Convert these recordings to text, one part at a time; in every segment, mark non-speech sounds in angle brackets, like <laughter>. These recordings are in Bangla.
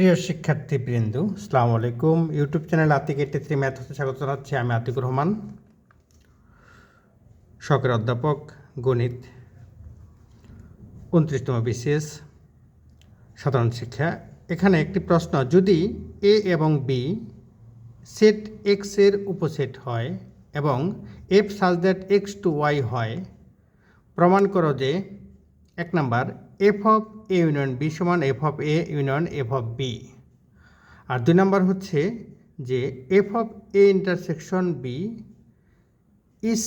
প্রিয় শিক্ষার্থীবৃন্দ সালামু আলাইকুম। YouTube channel Atik eighty three math হতে স্বাগত জানাচ্ছি আমি আতিকুর রহমান। শখের অধ্যাপক, গণিত, উনত্রিশতম বিসিএস সাধারণ শিক্ষা। এখানে একটি প্রশ্ন, যদি এ এবং বি সেট এক্সের উপসেট হয় এবং F such that x two Y হয়, প্রমাণ করো যে এক number f of A union B সমান f of A, union f of B. আর দুই নাম্বার হচ্ছে যে f of A intersection B is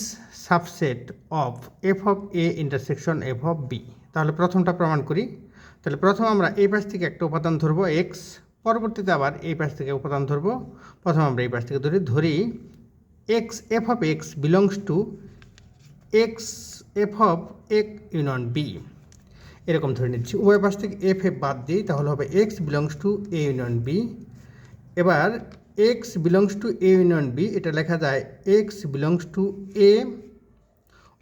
subset of f of A intersection f of B. তাহলে প্রথমটা প্রমাণ করি। তাহলে প্রথম আমরা এই পাশ থেকে একটা উপাদান ধরবো এক্স পরবর্তীতে আবার এই পাশ থেকে উপাদান ধরবো। প্রথম আমরা এই পাশ থেকে ধরি ধরি x f of x belongs to x f of এক ইউনিয়ন বি। এরকম ধরে নিচ্ছি। উভয় পাশ থেকে এফ এফ বাদ দিই, তাহলে হবে x belongs to A union B এবার x belongs to A union B এটা লেখা যায় এক্স বিলংস টু এ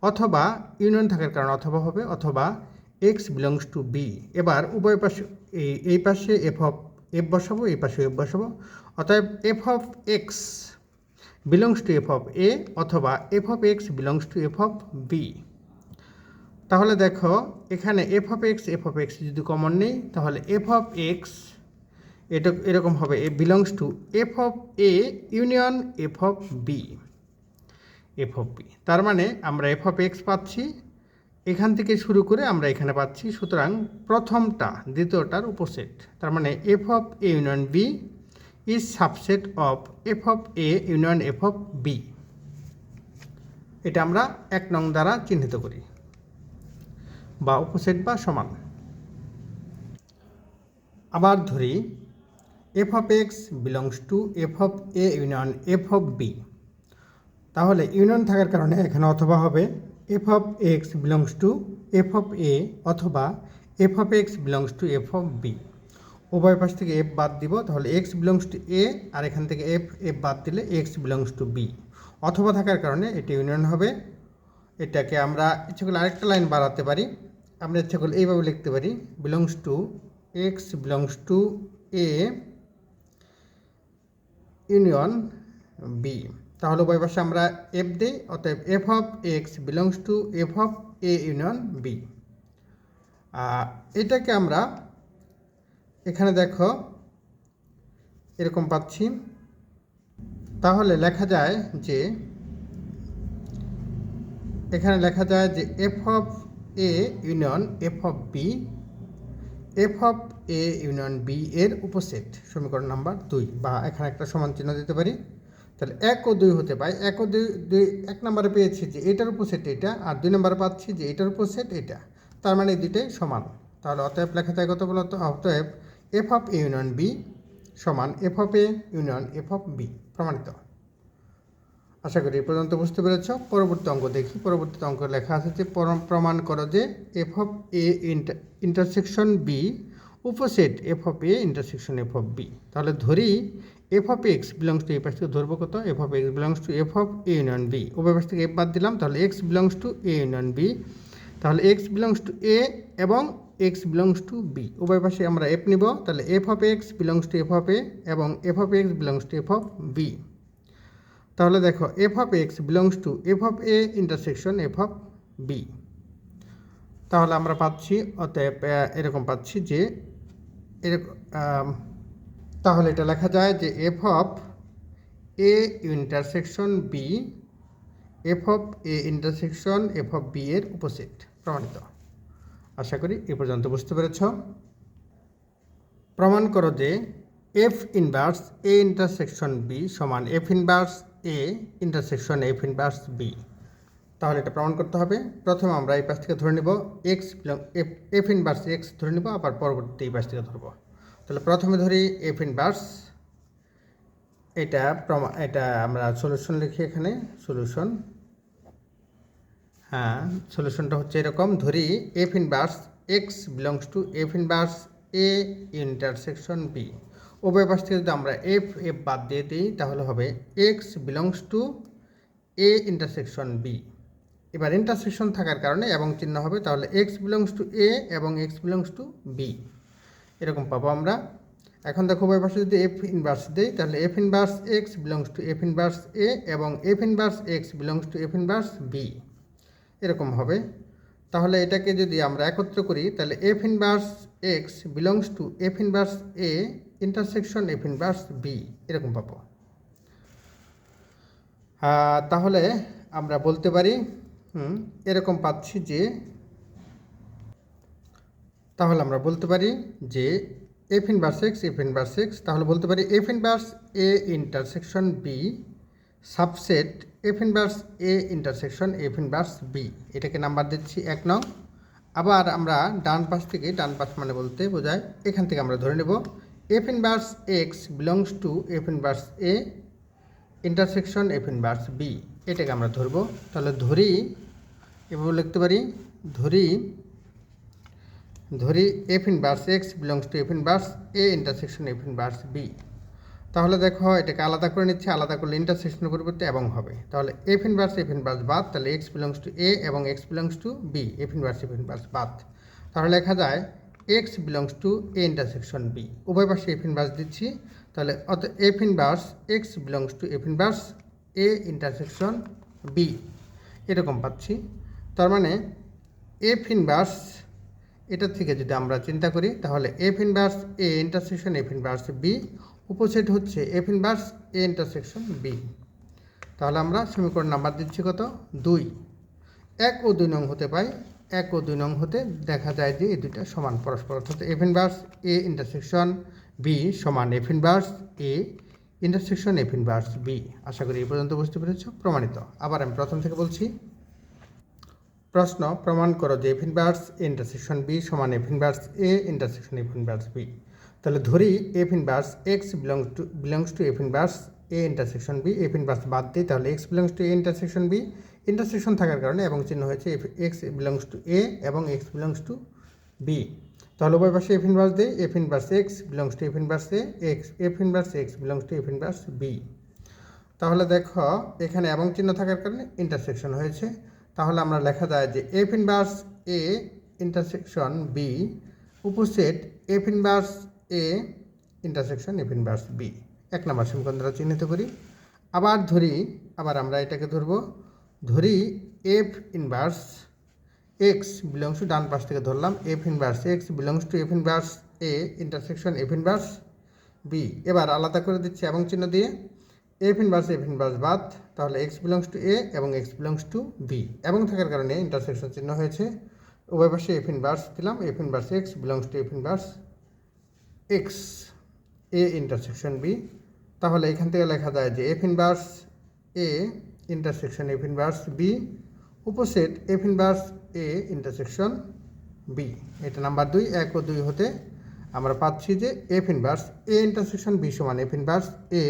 অথবা ইউনিয়ন থাকার কারণে অথবা হবে, অথবা এক্স বিলংস টু বি এবার উভয় পাশে, এই এই পাশে এফ অফ এফ বসাবো, এই পাশে এফ বসাবো। অতএব f of x belongs to f of A অথবা f of x belongs to f of B তাহলে দেখো এখানে f of x f of x যদি কমন নেই তাহলে এফ অফ এক্স এটা এরকম হবে A belongs to f of A union f of B f of B তার মানে আমরা এফ অফ এক্স পাচ্ছি এখান থেকে শুরু করে আমরা এখানে পাচ্ছি সুতরাং প্রথমটা দ্বিতীয়টার উপসেট তার মানে f of A union B is subset of f of A union f of B এটা আমরা এক নং দ্বারা চিহ্নিত করি বা উপসেট বা সমান। আবার ধরি f of x belongs to f of A union f of B তাহলে ইউনিয়ন থাকার কারণে এখানে অথবা হবে f of x belongs to f of A অথবা f of x belongs to f of B উভয় পাশ থেকে এফ বাদ দিব, তাহলে এক্স বিলংস টু এ আর এখান থেকে এফ এফ বাদ দিলে এক্স বিলংস টু বি অথবা থাকার কারণে এটি ইউনিয়ন হবে। এটাকে আমরা ইচ্ছে করলে আরেকটা লাইন বাড়াতে পারি। আমরা ইচ্ছে করলে এইভাবে লিখতে পারি belongs to x belongs to A union B তাহলে উভয় পাশে আমরা এফ দিই, অতএব f of x belongs to f of A union B এটাকে আমরা এখানে দেখো, এরকম পাচ্ছি। তাহলে লেখা যায় যে, এখানে লেখা যায় যে f of A union f of B f of A union B এর উপসেট, সমীকরণ নাম্বার দুই। বা এখানে একটা সমান চিহ্ন দিতে পারি। তাহলে এক ও দুই হতে পারে এক ও দুই দুই, এক নম্বরে পেয়েছি যে এটার উপসেট এটা আর দুই নম্বরে পাচ্ছি যে এটার উপসেট এটা তার মানে দুইটাই সমান। তাহলে অতএব লেখা যায় কত বলতো? অতএব f of A union B সমান f of A union f of B প্রমাণিত। আশা করি পর্যন্ত বুঝতে পেরেছ পরবর্তী অঙ্ক দেখি পরবর্তী অঙ্ক লেখা আছে যে পর- প্রমাণ করো যে f of A intersection B উপসেট f of A intersection f of B তাহলে ধরি f of x belongs to A পাশ থেকে ধরবো কত f of x belongs to f of A union B উভয় পাশ থেকে এফ বাদ দিলাম তাহলে x belongs to A union B তাহলে এক্স বিলংস টু এ এবং এক্স বিলংস টু বি উভয় পাশে আমরা এফ নিব তাহলে f of x belongs to f of A এবং f of x belongs to f of B তাহলে দেখো f of x belongs to f of A intersection f of B তাহলে আমরা পাচ্ছি, অতএব এরকম পাচ্ছি যে এরকম তাহলে এটা লেখা যায় যে f of A intersection B f of A intersection f of B এর উপসেট, প্রমাণিত। আশা করি এ পর্যন্ত বুঝতে পেরেছ। প্রমাণ করো যে f inverse A intersection B সমান f inverse A intersection f inverse B তাহলে এটা প্রমাণ করতে হবে। প্রথমে আমরা এই পাশ থেকে ধরে নিব x f f inverse x ধরে নিব, আবার পরবর্তীতে এই পাশ থেকে ধরবো। তাহলে প্রথমে ধরি এফ ইনভার্স এটা প্রমা, এটা আমরা সলিউশন লিখি এখানে সলিউশন হ্যাঁ সলিউশনটা হচ্ছে এরকম। ধরি f inverse x belongs to f inverse A intersection B উভয় পাশ থেকে যদি আমরা এফ এফ বাদ দিয়ে দিই, তাহলে হবে x belongs to A intersection B এবার ইন্টারসেকশন থাকার কারণে এবং চিহ্ন হবে, তাহলে এক্স বিলংস টু এ এবং এক্স বিলংস টু বি এরকম পাবো আমরা। এখন দেখো উভয় যদি এফ ইনভার্স দেই, তাহলে f inverse x belongs to f inverse A এবং f inverse x belongs to f inverse B এরকম হবে। তাহলে এটাকে যদি আমরা একত্র করি, তাহলে f inverse x belongs to f inverse A intersection f inverse B এরকম পাবো। তাহলে আমরা বলতে পারি এরকম পাচ্ছি যে, তাহলে আমরা বলতে পারি যে f inverse x f inverse x তাহলে বলতে পারি f inverse A intersection B subset f inverse A intersection f inverse B এটাকে নাম্বার দিচ্ছি এক নং। আবার আমরা ডান পাশ থেকে ডান পাশ মানে বলতে বোঝায়, এখান থেকে আমরা ধরে নেব। F inverse X belongs to F inverse A intersection F inverse B এটাকে আমরা ধরবো। তাহলে ধরি, এভাবে লিখতে পারি, ধরি ধরি F inverse X belongs to F inverse A intersection F inverse B তাহলে দেখো, এটাকে আলাদা করে নিচ্ছে, আলাদা করলে ইন্টারসেকশনের পরিবর্তে এবং হবে। তাহলে এফ ইনভার্স এফ ইনভার্স বাদ, তাহলে এক্স বিলংস টু এ এবং X belongs to B F inverse F inverse বাদ। তাহলে লেখা যায় X belongs to A intersection B উভয় পাশে এফ ইনভার্স দিচ্ছি, তাহলে অত F inverse X belongs to F inverse A intersection B এরকম পাচ্ছি। তার মানে এফ ইনভার্স এটা থেকে যদি আমরা চিন্তা করি, তাহলে F inverse A intersection F inverse B উপসেট হচ্ছে F inverse A intersection B তাহলে আমরা সমীকরণ নাম্বার দিচ্ছি কত? দুই। এক ও দুই নং হতে পাই। এক ও দুই নং হতে দেখা যায় যে এই দুইটা সমান পরস্পর। অর্থাৎ F inverse A intersection B সমান F inverse A intersection F inverse B আশা করি এই পর্যন্ত বুঝতে পেরেছ, প্রমাণিত। আবার আমি প্রথম থেকে বলছি। প্রশ্ন, প্রমাণ করো যে F inverse A intersection B সমান F inverse A intersection F inverse B তাহলে ধরি F inverse X belongs to belongs to F inverse A intersection B F inverse বাদ দিই তাহলে X belongs to A intersection B intersection থাকার কারণে এবং চিহ্ন হয়েছে F X belongs to A এবং এক্স বিলংস টু বি তাহলে উভয় পাশে এফ ইনভার্স দেই F inverse X belongs to F inverse A X F inverse X belongs to F inverse B তাহলে দেখো এখানে এবং চিহ্ন থাকার কারণে ইন্টারসেকশন হয়েছে তাহলে আমরা লেখা যায় যে F inverse A intersection B উপসেট F inverse A intersection F inverse B এক নম্বর সমীকরণ দ্বারা চিহ্নিত করি। আবার ধরি, আবার আমরা এটাকে ধরবো। ধরি F inverse X belongs to ডান পাশ থেকে ধরলাম। F inverse X belongs to F inverse A intersection F inverse B এবার আলাদা করে দিচ্ছি এবং চিহ্ন দিয়ে। এফ ইনভার্স এফ ইনভার্স বাদ। তাহলে এক্স বিলংস টু এ এবং এক্স বিলংস টু বি এবং থাকার কারণে ইন্টারসেকশন চিহ্ন হয়েছে। উভয় পাশে এফ ইনভার্স দিলাম। F inverse X belongs to F inverse X A intersection B তাহলে এখান থেকে লেখা যায় যে F inverse A intersection F inverse B উপসেট F inverse A intersection B এটা নাম্বার দুই, এক ও দুই হতে আমরা পাচ্ছি যে F inverse A intersection B সমান F inverse A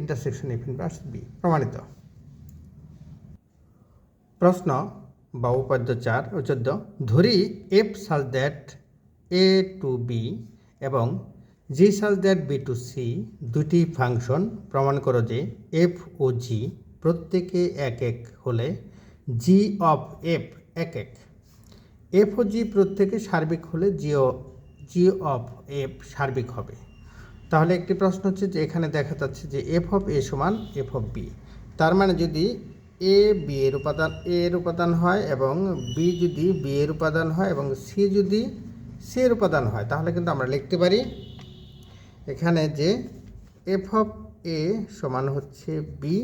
intersection F inverse B প্রমাণিত। প্রশ্ন বা উপাদ্য চার ও চোদ্দ, ধরি F such that A to B এবং G such that B to C দুটি ফাংশন প্রমাণ করো যে এফ ও জি প্রত্যেকে এক এক হলে জি অফ এফ এক এক এফ ও জি প্রত্যেকে সার্বিক হলে জিও জি অফ এফ সার্বিক হবে। তাহলে একটি প্রশ্ন হচ্ছে যে এখানে দেখা যাচ্ছে যে এফ অফ এ সমান এফ অফ বি তার মানে যদি এ বি এর উপাদান এ এর উপাদান হয় এবং বি যদি বি এর উপাদান হয় এবং সি যদি সি এর উপাদান হয়। তাহলে কিন্তু আমরা লিখতে পারি এখানে যে এফ অফ এ সমান হচ্ছে বি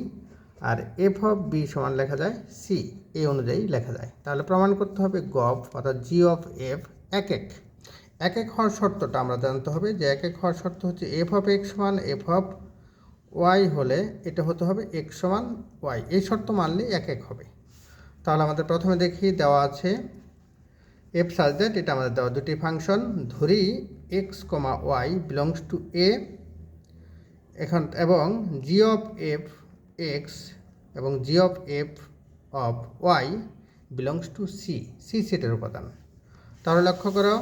আর এফ অফ বি সমান লেখা যায় সি এ অনুযায়ী লেখা যায়। তাহলে প্রমাণ করতে হবে গফ অর্থাৎ জি অফ এফ এক এক এক এক হওয়ার শর্তটা আমরা জানতে হবে যে এক এক হওয়ার শর্ত হচ্ছে এফ অফ এক্স সমান এফ অফ ওয়াই হলে এটা হতে হবে এক্স সমান ওয়াই এই শর্ত মানলে এক এক হবে। তাহলে আমাদের প্রথমে দেখি দেওয়া আছে এফ সাজ দ্যাট এটা আমাদের দেওয়া দুটি ফাংশন। ধরি X comma Y belongs to A এখন, এবং জি অফ এফ এক্স এবং G of F of Y belongs to C C সেটের উপাদান। তাহলে লক্ষ্য করো,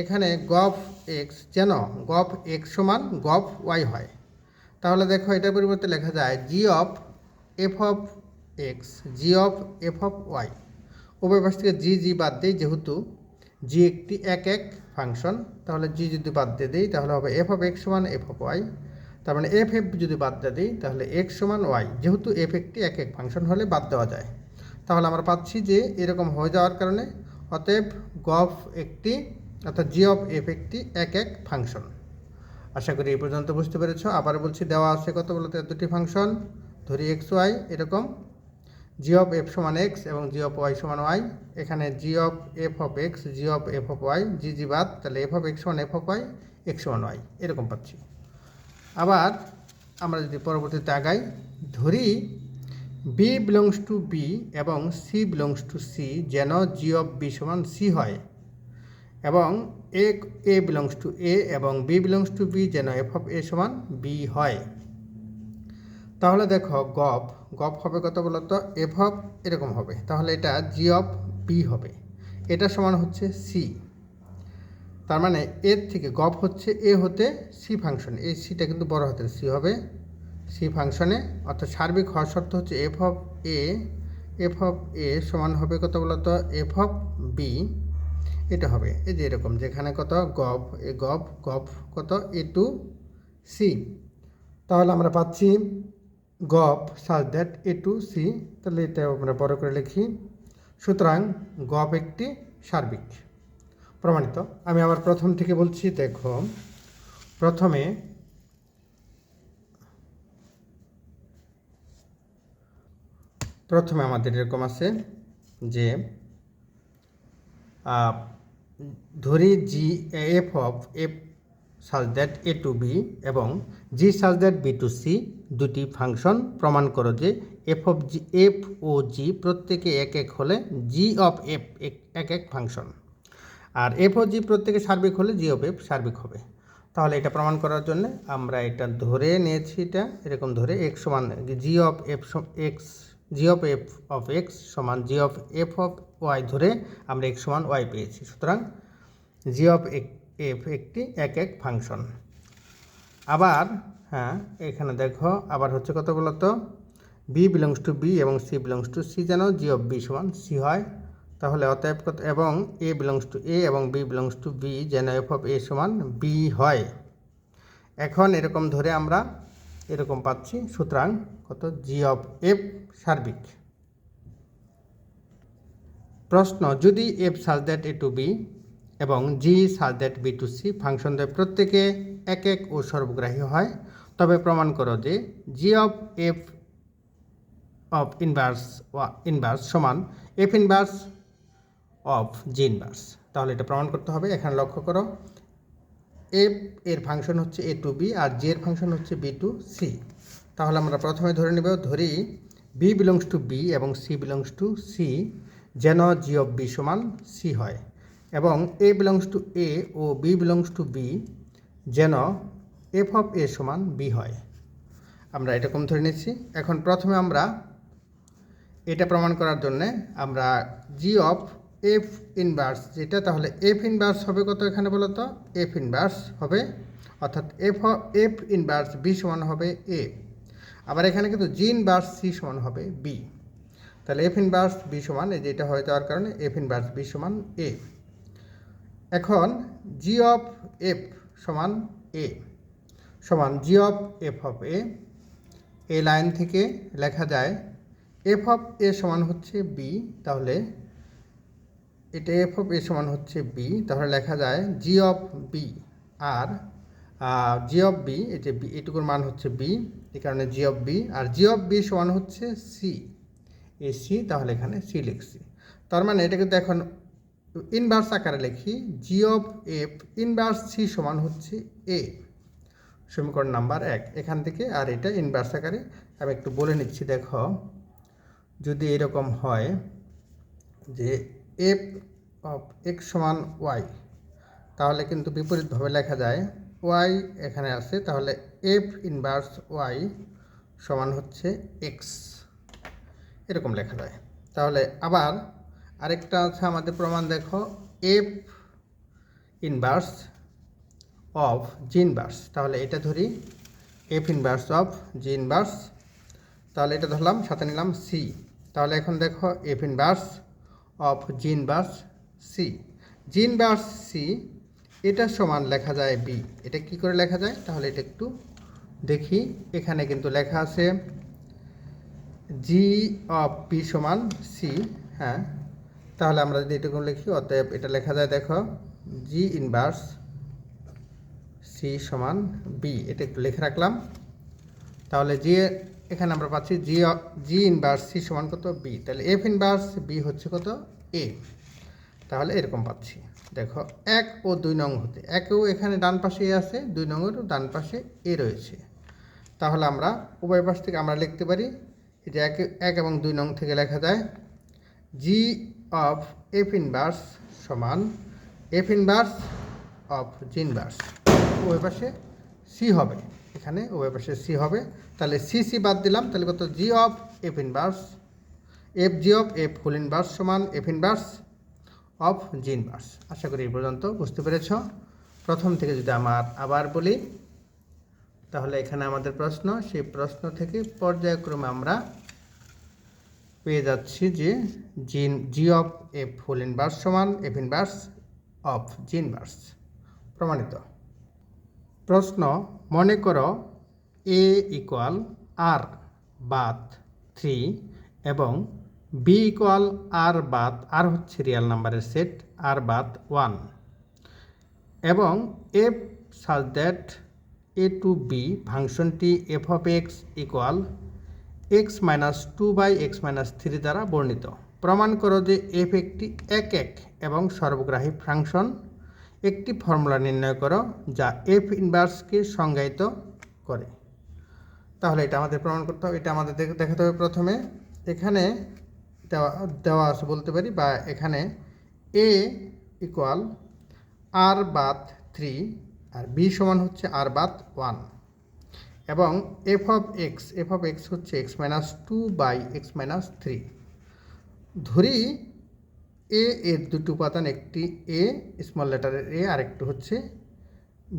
এখানে গফ এক্স যেন গফ এক্স সমান গফ ওয়াই হয়। তাহলে দেখো, এটার পরিবর্তে লেখা যায় G of F of X G of F of Y উভয় পাশ থেকে জি জি বাদ দিই যেহেতু জি একটি এক এক ফাংশন, তাহলে জি যদি বাদ দিয়ে দিই, তাহলে হবে এফ অফ এক্স সমান এফ অফ ওয়াই। তার মানে এফ এফ যদি বাদ দিয়ে দিই, তাহলে এক্স সমান ওয়াই। যেহেতু এফ একটি এক এক ফাংশন হলে বাদ দেওয়া যায়। তাহলে আমরা পাচ্ছি যে এরকম হয়ে যাওয়ার কারণে অতএব গফ একটি অর্থাৎ জি অফ এফ একটি এক এক ফাংশন। আশা করি এই পর্যন্ত বুঝতে পেরেছ। আবার বলছি, দেওয়া আছে কত বলতে দুটি ফাংশন। ধরি এক্স ওয়াই, এরকম। জি অফ এফ সমান এক্স এবং জি অফ ওয়াই সমান ওয়াই এখানে G of F of X G of F of Y G G বাদ, তাহলে এফ অফ এক্স সমান এফ অফ ওয়াই এক্স সমান ওয়াই এরকম পাচ্ছি। আবার আমরা যদি পরবর্তীতে আগাই, ধরি বি বিলংস টু বি এবং সি বিলংস টু সি যেন জি অফ বি সমান সি হয়। এবং A A belongs to A এবং বি বিলংস টু বি যেন এফ অফ এ সমান বি হয়। তাহলে দেখো গপ গপ হবে কত বলতো? এফ অফ এরকম হবে। তাহলে এটা জি অফ বি হবে। এটা সমান হচ্ছে সি তার মানে এর থেকে গপ হচ্ছে এ হতে সি ফাংশন এই সিটা কিন্তু বড় হাতের সি হবে। সি ফাংশনে অর্থাৎ সার্বিক হওয়ার শর্ত হচ্ছে F of A F of A সমান হবে কত বলতো? এফ অফ বি এটা হবে। এই যে এরকম, যেখানে কত? গপ এ গপ গপ কত? এ টু সি তাহলে আমরা পাচ্ছি গপ সাজ দ্যাট এ টু সি, তাহলে এটা আমরা বড় করে লিখি। সুতরাং গপ একটি সার্বিক। প্রমাণিত। আমি আবার প্রথম থেকে বলছি, দেখো, প্রথমে প্রথমে আমাদের এরকম আছে যে ধরি G F, of, F, such that A to B এবং G such that B to C দুটি ফাংশন প্রমাণ করো যে এফ অফ জি এফ ও জি প্রত্যেকে এক এক হলে জি অফ এফ এক এক ফাংশন। আর এফ ও জি প্রত্যেকে সার্বিক হলে জি অফ এফ সার্বিক হবে। তাহলে এটা প্রমাণ করার জন্য আমরা এটা ধরে নিয়েছি এটা, এরকম ধরে এক্স সমান G of F X G of F of X সমান G of F of Y ধরে আমরা এক্স সমান ওয়াই পেয়েছি। সুতরাং জি অফ এফ একটি এক এক ফাংশন। আবার হ্যাঁ এখানে দেখো, আবার হচ্ছে কত বলতো বি বিলংস টু বি এবং সি বিলংস টু সি যেন জি অফ বি সমান সি হয়। তাহলে অতএব কত, এবং এ বিলংস টু এ এবং বি বিলংস টু বি যেন এফ অফ এ সমান বি হয়। এখন এরকম ধরে আমরা এরকম পাচ্ছি, সুতরাং কত? জি অফ এফ সার্বিক। প্রশ্ন, যদি F such that A to B এবং G such that B to C function দ্বয় প্রত্যেকে এক এক ও সর্বগ্রাহী হয় তবে প্রমাণ করো যে G of F of inverse inverse সমান F inverse of G inverse তাহলে এটা প্রমাণ করতে হবে। এখানে লক্ষ্য করো এফ এর ফাংশন হচ্ছে এ টু বি আর জি এর ফাংশন হচ্ছে বি টু সি তাহলে আমরা প্রথমে ধরে নেব, ধরি বি বিলংস টু বি এবং সি বিলংস টু সি যেন জি অফ বি সমান সি হয়। এবং এ বিলংস টু এ ও বি বিলংস টু বি যেন এফ অফ এ সমান বি হয়। আমরা এরকম ধরে নিচ্ছি। এখন প্রথমে আমরা এটা প্রমাণ করার জন্যে আমরা জি অফ এফ ইনভার্স যেটা, তাহলে এফ ইনভার্স হবে কত এখানে বলো তো এফ ইনভার্স হবে, অর্থাৎ এফ এফ ইনভার্স বি সমান হবে এ আবার এখানে কিন্তু জি ইনভার্স সি সমান হবে বি তাহলে এফ ইনভার্স বি সমান, এই যেটা হয়ে যাওয়ার কারণে এফ ইনভার্স বি সমান এ এখন জি অফ এফ সমান এ সমান G of F of A এই লাইন থেকে লেখা যায় এফ অফ এ সমান হচ্ছে বি তাহলে এটা এফ অফ এ সমান হচ্ছে বি তাহলে লেখা যায় জি অফ বি আর জি অফ বি এই বি এটুকুর মান হচ্ছে বি এই কারণে জি অফ বি আর জি অফ বি সমান হচ্ছে সি এই সি তাহলে এখানে সি লিখছি। তার মানে এটা কিন্তু এখন ইনভার্স আকারে লিখি G of F inverse C সমান হচ্ছে এ সমীকরণ নাম্বার এক। এখান থেকে আর এটা ইনভার্স আকারে আমি একটু বলে নিচ্ছি, দেখো। যদি এরকম হয় যে এফ অফ এক্স সমান ওয়াই তাহলে কিন্তু বিপরীতভাবে লেখা যায় ওয়াই এখানে আছে, তাহলে এফ ইনভার্স ওয়াই সমান হচ্ছে এক্স এরকম লেখা যায়। তাহলে আবার আরেকটা আছে আমাদের প্রমাণ, দেখো F inverse of G inverse তাহলে এটা ধরি, F inverse of G inverse তাহলে এটা ধরলাম, সাথে নিলাম সি তাহলে এখন দেখো, F inverse of G inverse C g inverse C এটা সমান লেখা যায় বি এটা কি করে লেখা যায়? তাহলে এটা একটু দেখি। এখানে কিন্তু লেখা আছে জি অফ বি সমান সি হ্যাঁ তাহলে আমরা যদি এটুকু লিখি, অতএব এটা লেখা যায়, দেখো জি ইনভার্স সি সমান বি, এটা একটু লিখে রাখলাম। তাহলে জি এখানে আমরা পাচ্ছি জি জি ইনভার্স সি সমান কত? বি। তাহলে এফ ইনভার্স বি হচ্ছে কত? এ। তাহলে এরকম পাচ্ছি। দেখো, এক ও দুই নং হতে, একেও এখানে ডান পাশে এ আছে, দুই নংয়েরও ডান পাশে এ রয়েছে। তাহলে আমরা উভয় পাশ থেকে আমরা লিখতে পারি যে এক এক এবং দুই নং থেকে লেখা যায়, জি অফ এফ ইনভার্স সমান F inverse of G inverse উভয় পাশে সি হবে। এখানে উভয় পাশে সি হবে। তাহলে সি সি বাদ দিলাম। তাহলে কত? G of F inverse F G of F full inverse সমান F inverse of G inverse আশা করি এই পর্যন্ত বুঝতে পেরেছ। প্রথম থেকে যদি আমার আবার বলি, তাহলে এখানে আমাদের প্রশ্ন, সেই প্রশ্ন থেকে পর্যায়ক্রমে আমরা পেয়ে যাচ্ছি যে জিন G of F full inverse সমান F inverse of G inverse প্রমাণিত। প্রশ্ন, মনে করো এ ইকুয়াল আর বাদ থ্রি এবং বি ইকুয়াল আর বাদ আর হচ্ছে রিয়াল নাম্বারের সেট আর বাদ ওয়ান এবং F such that A to B ফাংশনটি F of X equal X minus two by X minus three দ্বারা বর্ণিত। প্রমাণ করো যে এফ একটি এক এক এবং সর্বগ্রাহী ফাংশন একটি ফর্মুলা নির্ণয় করো যা এফ ইনভার্সকে সংজ্ঞায়িত করে। তাহলে এটা আমাদের প্রমাণ করতে হবে, এটা আমাদের দেখ- দেখাতে হবে প্রথমে। এখানে দেওয়া দেওয়া আছে বলতে পারি, বা এখানে এ ইকুয়াল আর বাদ থ্রি আর বি সমান হচ্ছে আর বাদ ওয়ান এবং F of X F of X হচ্ছে X minus two by X minus three ধরি এ এর দুটি উপাদান, একটি এ স্মল লেটারের এ আর একটি হচ্ছে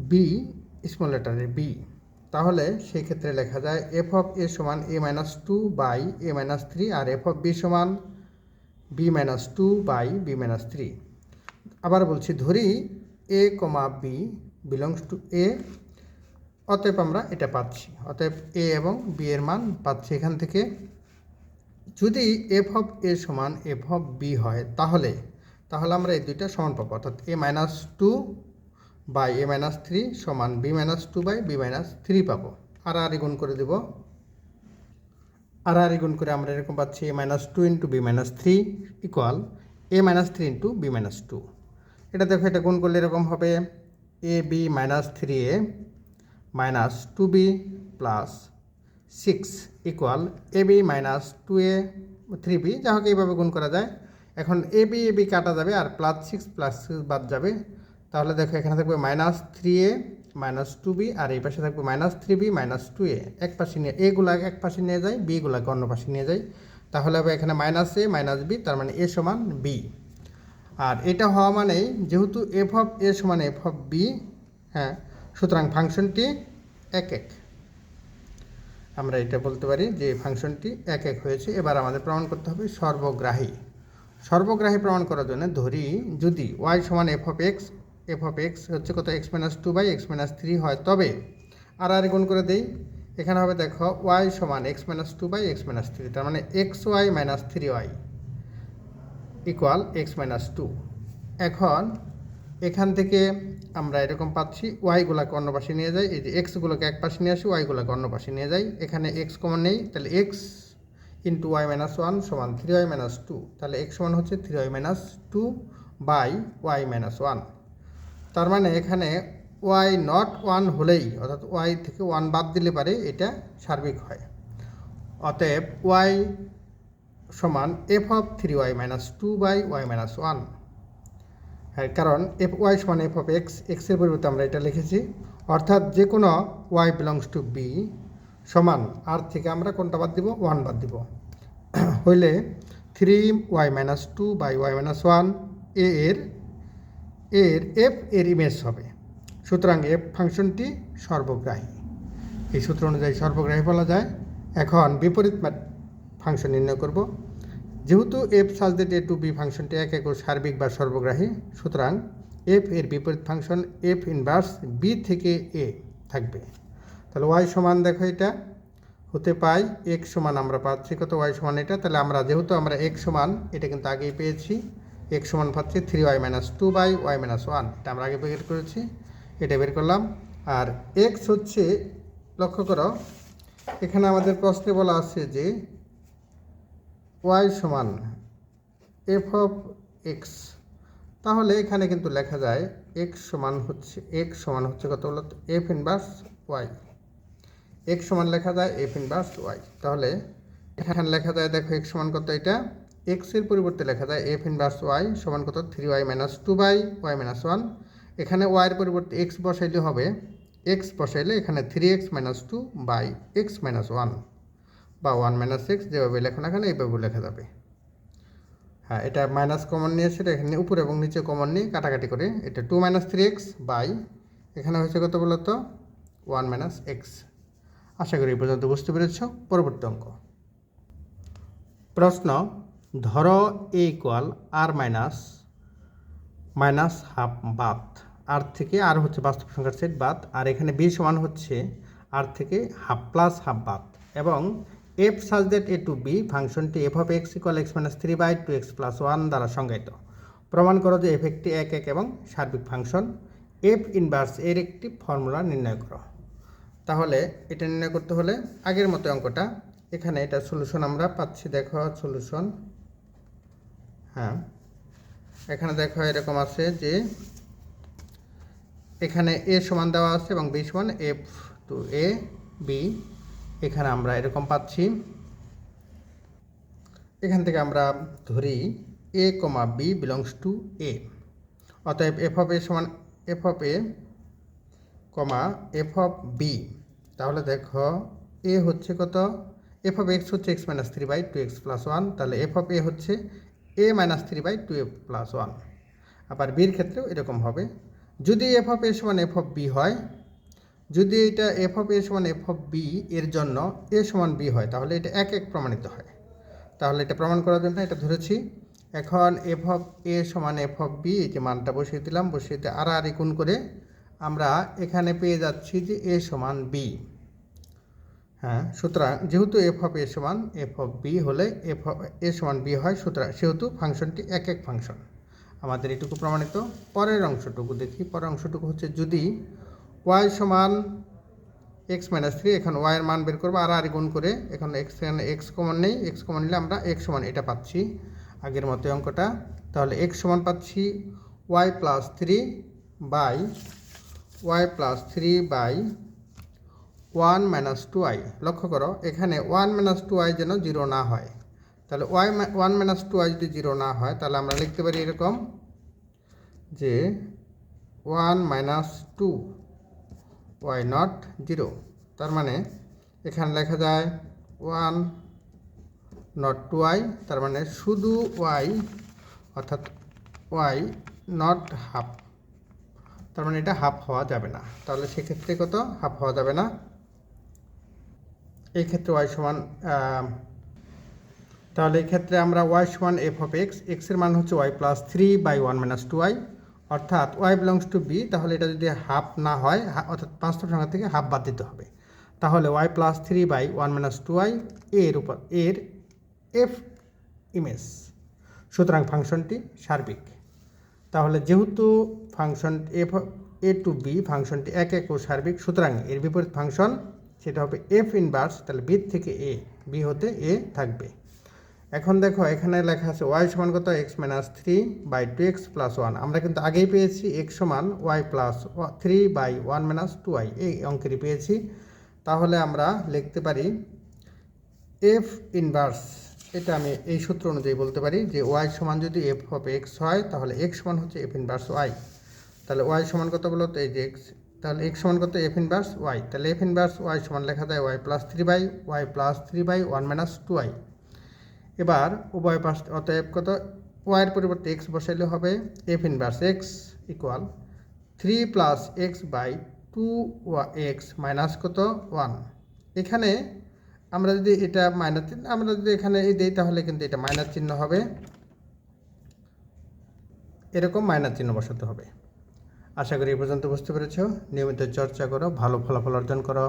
বি স্মল লেটারের বি তাহলে সেই ক্ষেত্রে লেখা যায় এফ অফ এ সমান A minus two by A minus three R F of B সমান B minus two by B minus three আবার বলছি, ধরি A comma B belongs to A অতএব আমরা এটা পাচ্ছি। অতএব এ এবং বি এর মান পাচ্ছি এখান থেকে। যদি এফ অফ এ সমান এফ অফ বি হয়, তাহলে তাহলে আমরা এই দুইটা সমান পাবো। অর্থাৎ A minus two by A minus three সমান B minus two by B minus three পাবো। আর আর গুণ করে দেব। আর আর গুণ করে আমরা এরকম পাচ্ছি A minus two into B minus three equal A minus three into B minus two এটা দেখো, এটা গুণ করলে এরকম হবে। A B minus three A minus two B plus six equal A B minus two A three B যা হোক এইভাবে গুণ করা যায়। এখন এ বি এ বি কাটা যাবে আর প্লাস সিক্স প্লাস সিক্স বাদ যাবে। তাহলে দেখো এখানে থাকবে minus three A minus two B আর এই পাশে থাকবে minus three B minus two A এক পাশে নিয়ে এগুলা এক পাশে নিয়ে যায় বিগুলাকে অন্য পাশে নিয়ে যায়। তাহলে হবে এখানে মাইনাস এ মাইনাস বি তার মানে এ সমান বি আর এটা হওয়া মানেই যেহেতু এফ অফ এ সমান এফ অফ বি হ্যাঁ সুতরাং ফাংশনটি এক এক। আমরা এটা বলতে পারি যে ফাংশনটি এক এক হয়েছে। এবার আমাদের প্রমাণ করতে হবে সর্বগ্রাহী। সর্বগ্রাহী প্রমাণ করার জন্য ধরি যদি ওয়াই সমান F of X F of X হচ্ছে কত? X minus two by X minus three হয়। তবে আর আর গুণ করে দেই। এখানে হবে দেখো ওয়াই সমান X minus two by X minus three তার মানে X Y minus three Y equal X minus two এখন এখান থেকে আমরা এরকম পাচ্ছি ওয়াইগুলোকে অন্য পাশে নিয়ে যাই, এই যে এক্সগুলোকে এক পাশে নিয়ে আসি ওয়াইগুলোকে অন্য পাশে নিয়ে যাই। এখানে এক্স কমন নেই, তাহলে X into Y minus one সমান থ্রি ওয়াই মাইনাস টু তাহলে এক্স সমান হচ্ছে three Y minus two by Y minus one তার মানে এখানে ওয়াই নট ওয়ান হলেই, অর্থাৎ ওয়াই থেকে ওয়ান বাদ দিলে পারে এটা সার্বিক হয়। অতএব ওয়াই সমান F of three Y minus two by Y minus one কারণ এফ ওয়াই সমান এফ অফ এক্স এক্সের পরিবর্তে আমরা এটা লিখেছি। অর্থাৎ যে কোনো ওয়াই বিলংস টু বি সমান আর থেকে আমরা কোনটা বাদ দিব? ওয়ান বাদ দিব। <clears throat> হইলে three Y minus two by Y minus one এ এর এর এফ এর ইমেজ হবে। সুতরাং এফ ফাংশনটি সর্বগ্রাহী। এই সূত্র অনুযায়ী সর্বগ্রাহী বলা যায়। এখন বিপরীত ফাংশন নির্ণয় করব। যেহেতু এফ সাজ এ টু বি ফাংশনটি এক এক সার্বিক বা সর্বগ্রাহী, সুতরাং এফ এর বিপরীত ফাংশন এফ ইনভার্স বি থেকে এ থাকবে। তাহলে ওয়াই সমান দেখো এটা, হতে পাই এক্স সমান আমরা পাচ্ছি, কত ওয়াই সমান এটা? তাহলে আমরা যেহেতু আমরা এক্স সমান, এটা কিন্তু আগেই পেয়েছি। এক্স সমান পাচ্ছি three Y minus two by Y minus one এটা আমরা আগে বের করেছি, এটা বের করলাম। আর এক্স হচ্ছে, লক্ষ্য করো, এখানে আমাদের প্রশ্নে বলা আছে যে ওয়াই সমান এফ অফ এক্স। তাহলে এখানে কিন্তু লেখা যায় এক্স সমান হচ্ছে, এক্স সমান হচ্ছে কত বলো এফ ইনভার্স ওয়াই। এক্স সমান লেখা যায় এফ ইনভার্স ওয়াই। তাহলে এখানে লেখা যায়, দেখো এক্স সমান কত এটা? এক্সের পরিবর্তে লেখা যায় এফ ইনভার্স ওয়াই সমান কত? Three y minus two by y minus one. এখানে ওয়াইয়ের পরিবর্তে এক্স বসাইলে হবে, এক্স বসাইলে এখানে three x minus two by x minus one. বা ওয়ান মাইনাস এক্স যেভাবে লেখো না এখানে এইভাবে লেখা যাবে। হ্যাঁ এটা মাইনাস কমন নিয়ে সেটা এখানে উপরে এবং নিচে কমন নিয়ে কাটাকাটি করে। এটা two minus three x by এখানে হয়েছে কত বলতো? ওয়ান মাইনাস এক্স আশা করি পর্যন্ত বুঝতে পেরেছ। পরবর্তী অঙ্ক। প্রশ্ন, ধরো A equal R minus minus half বাদ। আর থেকে আর হচ্ছে বাস্তব সংখ্যার সেট বাদ, আর এখানে বি সমান হচ্ছে আর থেকে হাফ প্লাস হাফ বাদ। এবং f such that A to B, ফাংশনটি f of x equal x minus three by two x plus one দ্বারা সংজ্ঞায়িত। প্রমাণ করো যে এফ একটি এক এক এবং সার্বিক ফাংশন। এফ ইনভার্স এর একটি ফর্মুলা নির্ণয় করো। তাহলে এটা নির্ণয় করতে হলে আগের মতো অঙ্কটা, এখানে এটা সলিউশন আমরা পাচ্ছি, দেখো সলিউশন। হ্যাঁ এখানে দেখো এরকম আছে যে এখানে এ সমান দেওয়া আছে এবং বি সমান এফ টু এ, বি এখানে আমরা এরকম পাচ্ছি। এখান থেকে আমরা ধরি a comma b belongs to A অতএব এফ অফ এ সমান f of a comma f of b তাহলে দেখো এ হচ্ছে কত? এফ অফ এক্স হচ্ছে x minus three by two x plus one তাহলে এফ অফ এ হচ্ছে a minus three by two f plus one আবার বির ক্ষেত্রেও এরকম হবে। যদি এফ অফ এ সমান এফ অফ বি হয় যদি এটা এফ অফ এ সমান এফ অফ বি এর জন্য এ সমান বি হয়, তাহলে এটা এক এক প্রমাণিত হয়। তাহলে এটা প্রমাণ করার জন্য এটা ধরেছি, এখন এফ অফ এ সমান এফ অফ বি এই যে মানটা বসিয়ে দিলাম, বসিয়ে দিয়ে আর আর গুণ করে আমরা এখানে পেয়ে যাচ্ছি যে এ সমান বি হ্যাঁ সুতরাং যেহেতু এফ অফ এ সমান এফ অফ বি হলে এফ এ সমান বি হয়, সুতরাং সেহেতু ফাংশনটি এক এক ফাংশন। আমাদের এটুকু প্রমাণিত, পরের অংশটুকু দেখি, পরের অংশটুকু হচ্ছে যদি ওয়াই সমান এক্স মাইনাস থ্রি এখন ওয়াইয়ের মান বের করব, আর আর গুণ করে, এখন এক্স এক্স কমন নেই এক্স কমন নিলে আমরা এক্স সমান এটা পাচ্ছি আগের মতো অঙ্কটা। তাহলে এক্স সমান পাচ্ছি y plus three by y plus three by one minus two i লক্ষ্য করো, এখানে ওয়ান মাইনাস টু আই যেন জিরো না হয়। তাহলে y one minus two i যদি জিরো না হয়, তাহলে আমরা লিখতে পারি এরকম যে one minus two y not zero তার মানে এখানে লেখা যায় ওয়ান নট টু ওয়াই তার মানে শুধু ওয়াই অর্থাৎ ওয়াই নট হাফ তার মানে এটা হাফ হওয়া যাবে না। তাহলে সেক্ষেত্রে কত? হাফ হওয়া যাবে না। এই ক্ষেত্রে ওয়াই সমান তাহলে এই ক্ষেত্রে আমরা ওয়াই সমান এফ অফ এক্স এক্সের মান হচ্ছে y plus three by one minus two y অর্থাৎ ওয়াই বিলংস টু বি তাহলে এটা যদি হাফ না হয় অর্থাৎ বাস্তব সংখ্যা থেকে হাফ বাদ দিতে হবে। তাহলে y plus three by one minus two y এর উপর এর এফ ইমেজ সুতরাং ফাংশনটি সার্বিক। তাহলে যেহেতু function f A to B ফাংশনটি এক এক ও সার্বিক, সুতরাং এর বিপরীত ফাংশন, সেটা হবে এফ ইনভার্স তাহলে বি থেকে এ বি হতে এ থাকবে। এখন দেখো, এখানে লেখা আছে ওয়াই সমান কত? X minus three by two x plus one আমরা কিন্তু আগেই পেয়েছি এক্স সমান y plus three by one minus two y এই অঙ্কেরই পেয়েছি। তাহলে আমরা লিখতে পারি এফ ইনভার্স এটা আমি এই সূত্র অনুযায়ী বলতে পারি যে ওয়াই সমান যদি এফ অফ এক্স হয়, তাহলে এক্স সমান হচ্ছে এফ ইনভার্স ওয়াই তাহলে ওয়াই সমান কত বলো তো? এই যে এক্স তাহলে এক্স সমান কত? এফ ইনভার্স ওয়াই তাহলে এফ ইনভার্স ওয়াই সমান লেখা যায় y plus three by y plus three by one minus two y এবার উভয় পাশ, অতএব কত? ওয়াইয়ের পরিবর্তে এক্স বসাইলে হবে f inverse x equal three plus x by two x minus কত? ওয়ান এখানে আমরা যদি এটা মাইনাস চিহ্ন, আমরা যদি এখানে এই দিই, তাহলে কিন্তু এটা মাইনাস চিহ্ন হবে। এরকম মাইনাস চিহ্ন বসাতে হবে। আশা করি এ পর্যন্ত বুঝতে পেরেছ। নিয়মিত চর্চা করো, ভালো ফলাফল অর্জন করো।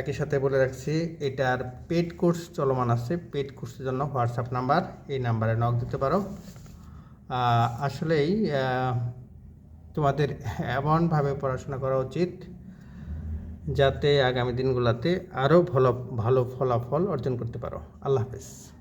একই সাথে বলে রাখছি, এটার পেড কোর্স চলমান আছে। পেড কোর্সের জন্য হোয়াটসঅ্যাপ নাম্বার এই নাম্বারে নক দিতে পারো। আসলেই তোমাদের এমনভাবে পড়াশোনা করা উচিত যাতে আগামী দিনগুলোতে আরও ভালো ভালো ফলাফল অর্জন করতে পারো। আল্লাহ হাফেজ।